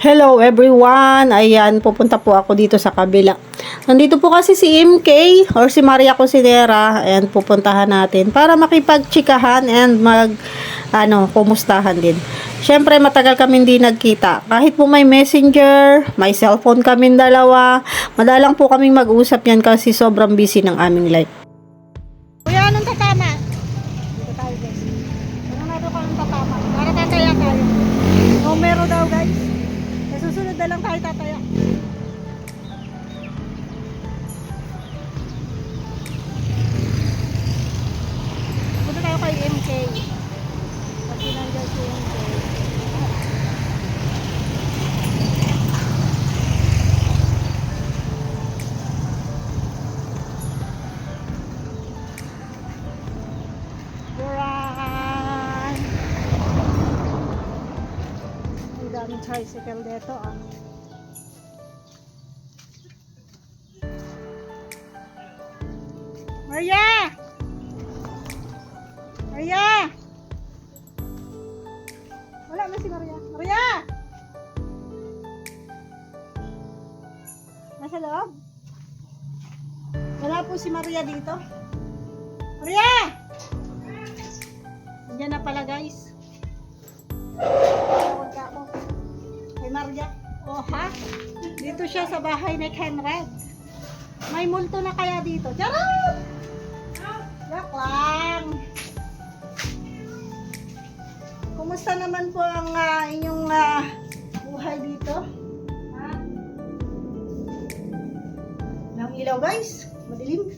Hello everyone! Ayan, pupunta po ako dito sa kabila. Nandito po kasi si MK or si Maria Cosinera. Ayan, pupuntahan natin para makipagchikahan and mag, ano, kumustahan din. Siyempre, matagal kami hindi nagkita. Kahit po may messenger, may cellphone kaming dalawa, madalang po kaming mag-usap yan kasi sobrang busy ng aming life. Lang tayo tataya. Maria! Maria! Wala na si Maria. Maria! Nasa loob? Wala po si Maria dito. Maria! Diyan na pala guys. Ka ako. Kay Maria. Oh ha? Dito siya sa bahay ni Kenred. May multo na kaya dito. Charot! Joke lang. Kumusta naman po ang ah, inyong ah, buhay dito? Ha? Nang ilaw guys. Madilim.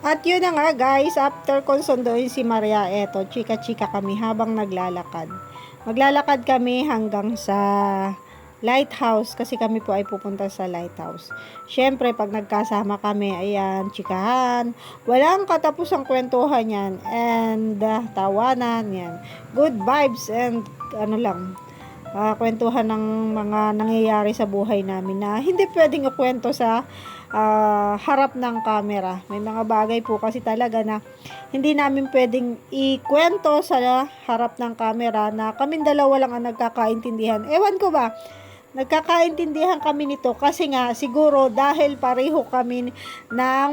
At yun na nga guys, after konsunduin si Maria, eto, chika-chika kami habang naglalakad. Maglalakad kami hanggang sa lighthouse kasi kami po ay pupunta sa lighthouse. Syempre, pag nagkasama kami, ayan, chikahan. Walang katapusang kwentuhan yan. And ah, tawanan yan. Good vibes and ano lang, ah, kwentuhan ng mga nangyayari sa buhay namin na hindi pwedeng ikwento sa ah, harap ng camera. May mga bagay po kasi talaga na hindi namin pwedeng ikwento sa harap ng camera na kaming dalawa lang ang nagkakaintindihan. Ewan ko ba, nagkakaintindihan kami nito kasi nga siguro dahil pareho kami ng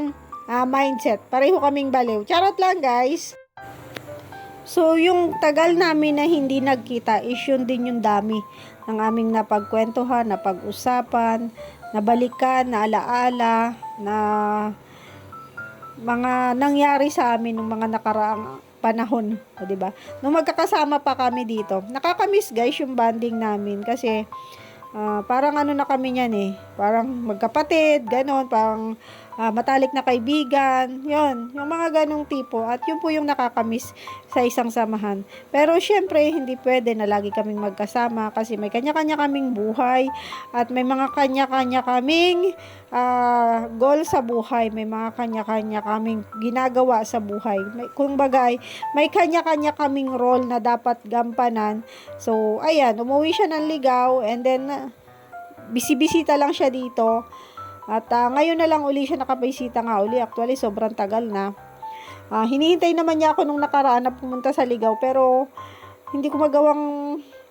ah, mindset. Pareho kaming baliw. Charot lang guys. So, yung tagal namin na hindi nagkita is yun din yung dami ng aming napagkwentuhan, napag-usapan, nabalikan, naalaala, na mga nangyari sa amin nung mga nakaraang panahon, di ba? Nung magkakasama pa kami dito, nakakamiss guys yung bonding namin kasi ah, parang ano na kami niyan eh, parang magkapatid, ganon, parang ah, matalik na kaibigan, yon yung mga ganong tipo at yun po yung nakakamiss sa isang samahan. Pero syempre, hindi pwede na lagi kaming magkasama kasi may kanya-kanya kaming buhay at may mga kanya-kanya kaming ah, goal sa buhay, may mga kanya-kanya kaming ginagawa sa buhay. May, kung bagay, may kanya-kanya kaming role na dapat gampanan. So, ayan, umuwi siya ng ligaw and then ah, bisi-bisita lang siya dito. At ah, ngayon na lang uli siya nakabisita nga uli. Actually, sobrang tagal na. Ah, hinihintay naman niya ako nung nakaraan na pumunta sa ligaw pero hindi ko magawang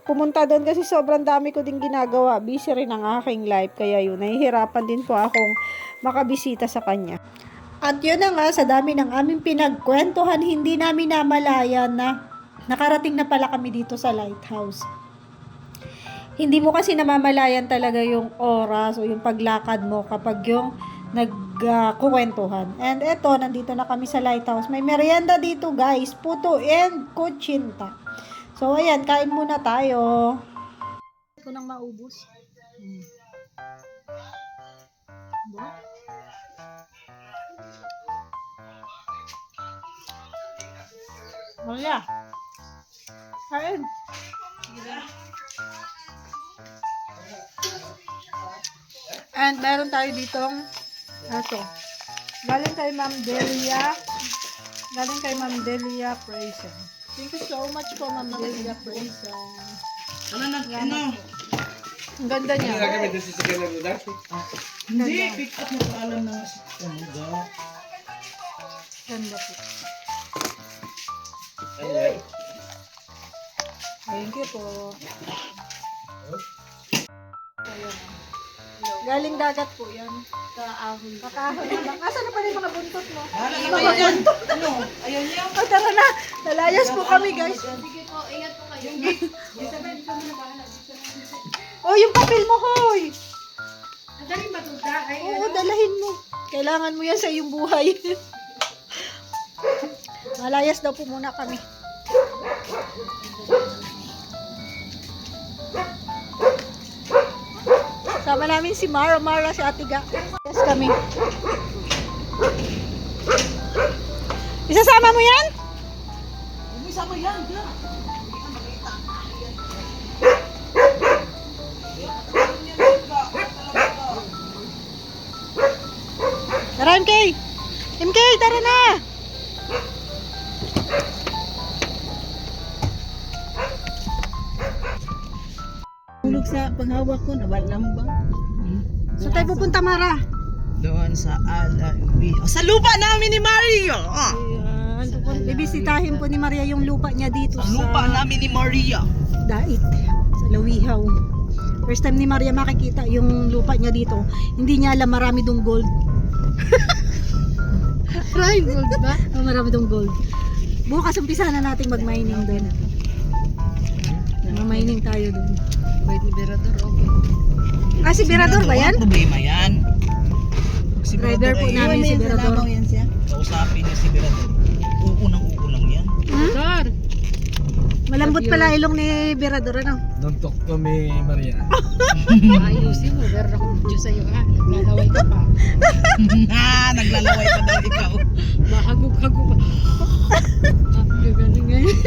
pumunta doon kasi sobrang dami ko din ginagawa. Busy rin ang aking life kaya yun, nahihirapan din po akong makabisita sa kanya. At yun na nga, sa dami ng aming pinagkwentuhan, hindi namin namalayan na nakarating na pala kami dito sa lighthouse hindi mo kasi namamalayan talaga yung oras o yung paglakad mo kapag yung nagkukwentuhan. and eto, nandito na kami sa lighthouse. May merienda dito guys, puto and kutsinta. So ayan, kain muna tayo. Ito nang maubos. Hmm. Diba? Maria. Kain. And meron tayo ditong ito. Galing kay Ma'am Delia. Galing kay Ma'am Delia Prayson. Thank you so much po Ma'am Delia Prayson. Ano na, ano? Ang ganda niya. Kami doon sa Sagana Ruda. Hindi, pick up mo paalam na si Kamuga. Ganda po. Ano? Thank you po. Galing dagat po yan. Kaahon. Kakahon naman. Asa na pa rin mga buntot mo? Ano yan? Ano? Ayaw niya? Oh, tara na. Nalayas po kami, guys. Sige po, ingat po kayo. Oh, yung papel mo, hoy. Madaling matuga. Ay, Oo, dalahin mo. Kailangan mo yan sa iyong buhay. Malayas daw po muna kami. Sama namin si Mara, Mara, si Ate Ga. Yes kami. Isasama mo yan? Hindi sama yan. Tara, MK! MK, tara na! Panghawak ko, nawalang ba? So tayo pupunta, Mara. Doon sa Alawi. Sa lupa namin ni Maria! Ah, Ayan. Bibisitahin po ni Maria yung lupa niya dito Sa lupa sa namin ni Maria. Dait, sa Lawihaw. First time ni Maria makikita yung lupa niya dito. Hindi niya alam marami dong gold. Prime gold ba? Oh, marami dong gold. Bukas umpisa na natin mag-mining doon. Mag-mining tayo doon. Wait, liberador, okay. Ah, si Berador ba yan? Problema yan. Si Driver po namin si Berador. yan siya? Kausapin niya si Berador. Uunang uulang yan. Hmm? Sir! Malambot pala ilong ni Berador, ano? Don't talk to me, Maria. Ayusin mo, meron akong video sa'yo ha. Naglalaway ka pa. ah, naglalaway pa daw ikaw. Mahagog-hagog pa. ah, gagaling nga yun.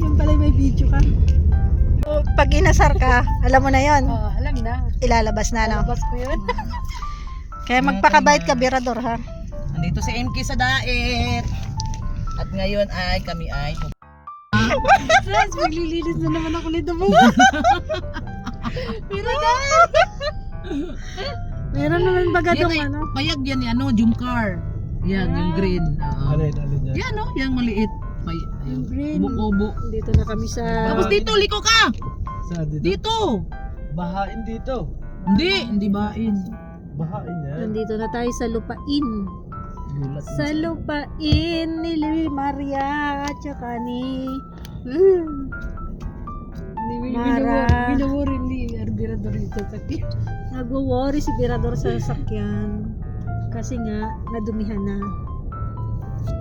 Yung pala may video ka. Pag inasar ka, alam mo na yon Oh, alam na. ilalabas na, no? Labas ko yun. Kaya magpakabait ka, Berador, ha? Andito si MK sa Daet. At ngayon ay kami ay Sus, maglilinis na naman ako nito mo. Na! Meron naman baga Yan dong, ano? payag yan ni ano, Jumcar. Yan, yung green. Oo. Alin, alin dyan? Yan no, yung maliit. Pay, Yung green. Ubo-ubo. Dito na kami sa... Tapos dito, liko ka! Saan dito? Dito! Bahain dito. Hindi, hindi bain. Bahain yan. Nandito na tayo sa lupain. Gulat. Sa lupain ni Lili Maria at saka ni... Hmm. Mara. Binawari ni Arberador ito sa Nagwo-worry si Birador sa sasakyan. Kasi nga, nadumihan na.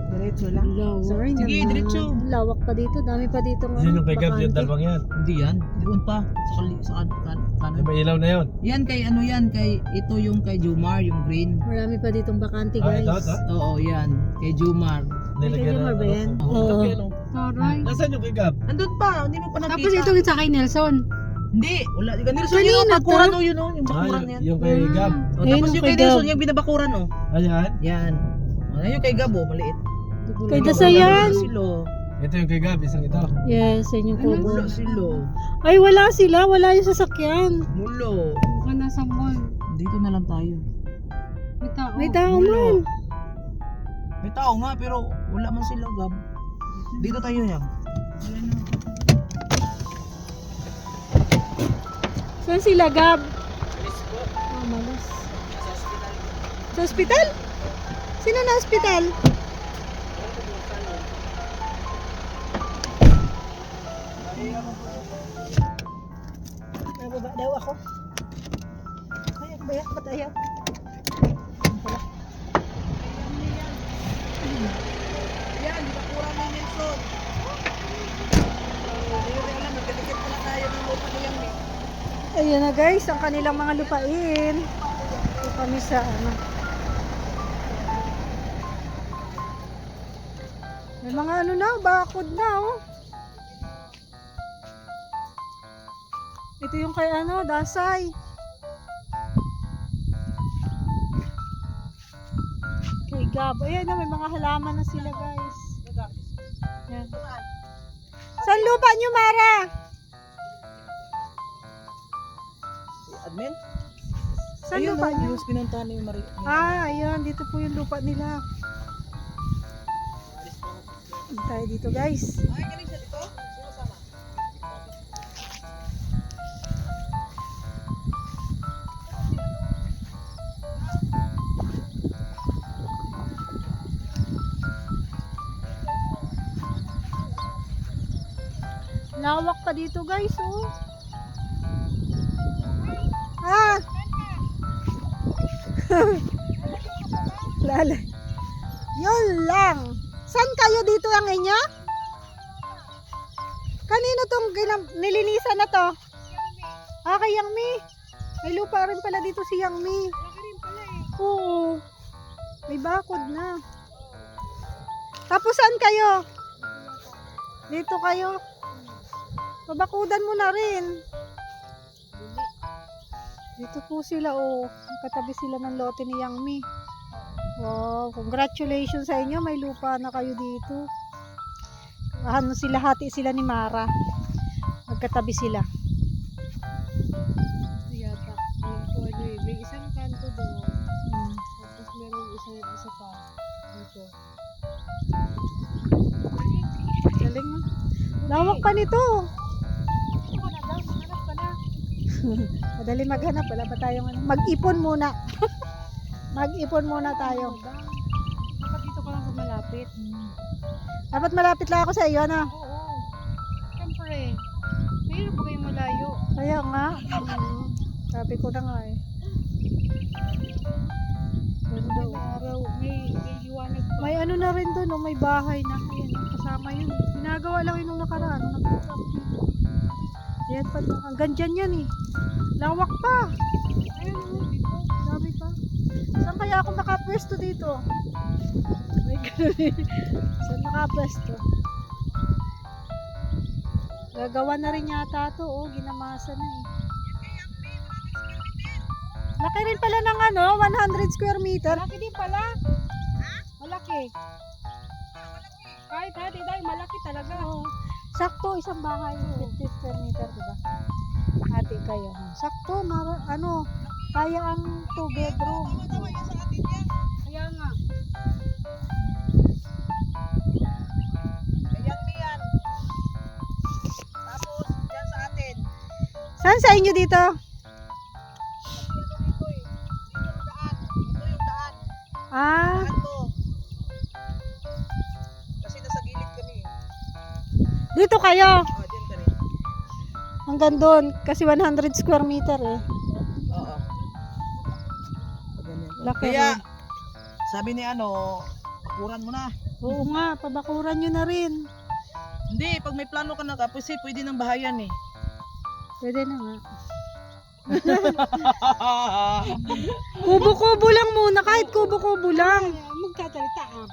Diretso lang. Sorry Sige, diretso. Lawak pa dito. Dami pa dito. Yan yung kay Gab, yung dalawang yan. Hindi yan. Doon pa. Sa, kali, sa kan, kan, kanan. Yung may ilaw na yun. Yan kay ano yan, kay ito yung kay Jumar, yung green. Marami pa ditong bakante Ah, guys. ito, ito. Oo, yan. Kay Jumar. Kay Jomar ba yan? Oo. Ano? Taray. Nasaan yung kay Gab? Andun pa, hindi mo pa nakita. Tapos ito sa kay Nelson. Hindi, wala. Yung Nelson Kanina yung bakuran o yun o, yung Ah, bakuran yung, yan. yung kay Gab. Tapos yung yung kay Nelson, yung binabakuran o. Ayan. Yan. O, yung kay Gabo, maliit. Kay Dasayan. Ito yung kay Gab, isang ito. Yes, yan yung Ano, kubo. wala sila. Ay, wala sila. Wala yung sasakyan. Mulo. Mukha nasa mall. Dito na lang tayo. May tao. May tao Mulo. man. May tao nga, pero wala man sila, Gab. Dito tayo yan. Saan sila, Gab? Oh, malas. Sa ospital? Sino na ospital? Nababa daw ako. Ayak, bayak, ba't ayak? Yan, binakuran ni Nelson. Hindi ko alam, nagkalikit pala tayo ng lupa nilang Ayan na guys, ang kanilang mga lupain. Ito kami sa ano. Mga ano na, bakod na oh. Ito yung kay ano, Dasay. Kay Gab. Ayan na, may mga halaman na sila guys. Yan. Saan lupa nyo, Mara? Admin? Saan Ayun, lupa no, nyo? yung pinuntahan ni Maria. Ah, ayun. Dito po yung lupa nila. Hindi tayo dito guys. Lawak pa dito guys oh. Ah! Lala. Yun lang. San kayo dito ang inyo? Kanino tong nilinisan na to? Ah, kay Yang Mi. May lupa rin pala dito si Yang Mi. Oo. May bakod na. Tapos saan kayo? Dito kayo. Pabakudan mo na rin. Dito po sila, oh. Katabi sila ng lote ni Yang Mi. Wow, congratulations sa inyo. May lupa na kayo dito. Ano sila, hati sila ni Mara. Magkatabi sila. Yata. Yung po ano eh. May isang kanto doon. Hmm. Tapos meron isa, isa pa. Dito. Galing no? Lawak pa nito. Madali maghanap. Wala pa tayong ano. Mag-ipon muna. Mag-ipon muna tayo. Dapat dito ka lang sa malapit. Dapat malapit lang ako sa iyo, ano? Oo. Siyempre. Mayroon ba kayong malayo? Kaya nga. Mm, sabi ko na nga eh. Ganda, May oh. araw. May, may liwanag pa. May ano na rin doon, oh, may bahay na. Ayan, oh, kasama yun. Ginagawa lang yun nung nakaraan. Dito. Yan pa, hanggang dyan yan eh. Lawak pa. Saan kaya ako makapwesto dito? May ganun. Saan makapwesto? Gagawa na rin yata to, oh. Ginamasa na eh. Laki rin pala ng ano, 100 square meter. Malaki din pala. Malaki. Kahit hati dahil malaki talaga. Oo. Sakto, isang bahay, 50 square meter, diba? Ate kayo. Sakto, ano, kaya ang 2 bedroom. Kaya nga. Ayan mi yan. Tapos, dyan sa atin. Saan sa inyo dito? Ah. Kasi nasa gilid kami. dito kayo. Ah. Hanggang doon, kasi 100 square meter eh. Laki Kaya, rin. sabi ni ano, pakuran mo na. Oo nga, pabakuran nyo na rin. Hindi, pag may plano ka na kapos eh, pwede ng bahayan eh. Pwede na nga. Kubo-kubo lang muna, kahit kubo-kubo lang. Magkatalita ah.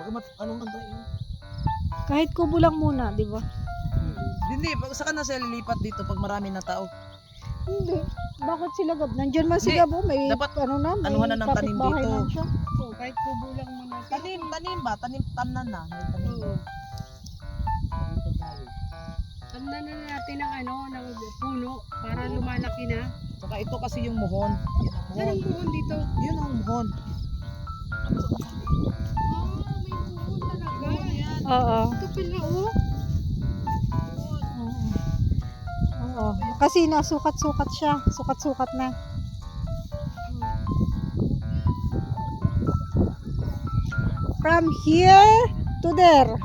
Baka mat, anong kanta yun? Kahit kubo lang muna, di ba? Hindi, pag saka na sila lilipat dito pag marami na tao. Hindi. Bakit sila gab? Nandyan man si Hindi. Gabo, may Dapat ano na, may anuhan na ng tanim kapitbahay dito. na siya. So, kahit kubo lang muna. Tanim, tanim ba? Tanim, tamnan na. May tanim. Oo. Tamnan na natin ng ano, ng puno para lumalaki na. Saka ito kasi yung muhon. Yan ang Saan muhon. ang buhon dito? Yun ang muhon. Ah, may buhon talaga. Oo. Ito pala oh. Oo. Kasi nasukat-sukat siya. Sukat-sukat na. From here to there.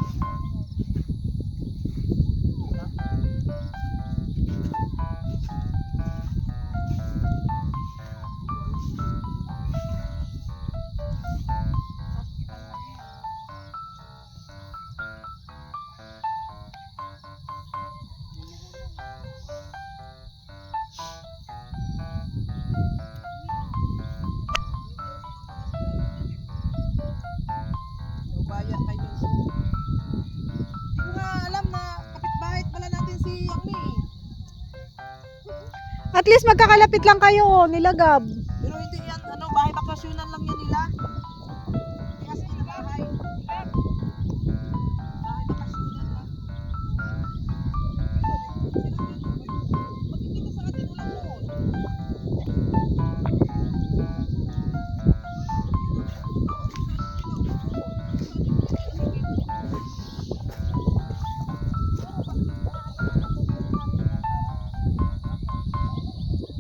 Least magkakalapit lang kayo, oh, nilagab. Pero hindi yan, ano, bahay bakasyonan lang yan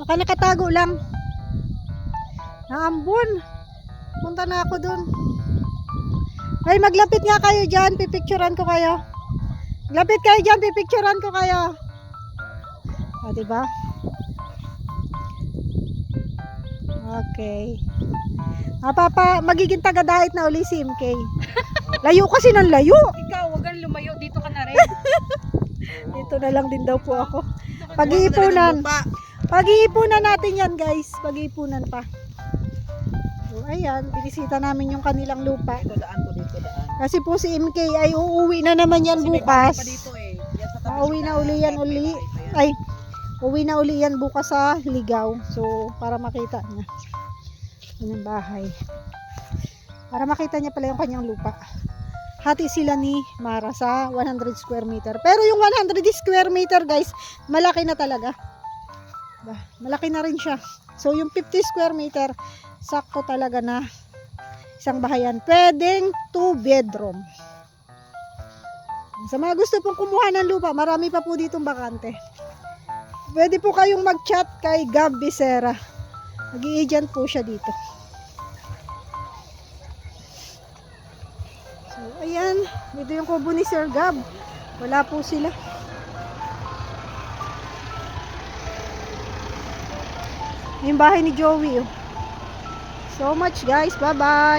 Baka nakatago lang. Naambon. Punta na ako dun. Ay, maglapit nga kayo dyan. Pipicturean ko kayo. Lapit kayo dyan, pipicturean ko kayo. O, diba? Okay. Mapapa, magiging taga-diet na uli si MK. Layo kasi ng layo. Ikaw, wag kang lumayo. Dito ka na rin. Dito na lang din daw po ako. Pag-iipunan. Pag-iipunan natin yan, guys. Pag-iipunan pa. So, ayan, binisita namin yung kanilang lupa. Dito daan ko dito daan. Kasi po si MK ay uuwi na naman yan Kasi bukas. pa dito eh. Yan sa tabi Pauwi ng na uli yan uli. yan. Ay, uwi na uli yan bukas sa Ligaw. So, para makita niya. Yun yung bahay. Para makita niya pala yung kanyang lupa. Hati sila ni Mara sa 100 square meter. Pero yung 100 square meter, guys, malaki na talaga. Ba, malaki na rin siya. So, yung 50 square meter, sakto talaga na isang bahayan. Pwedeng 2 bedroom. Sa mga gusto pong kumuha ng lupa, marami pa po ditong bakante. Pwede po kayong mag-chat kay Gab Becerra. Nag-i-agent po siya dito. So, ayan. Dito yung kubo ni Sir Gab. Wala po sila. Yung bahay ni Joey. Oh. So much guys. Bye-bye.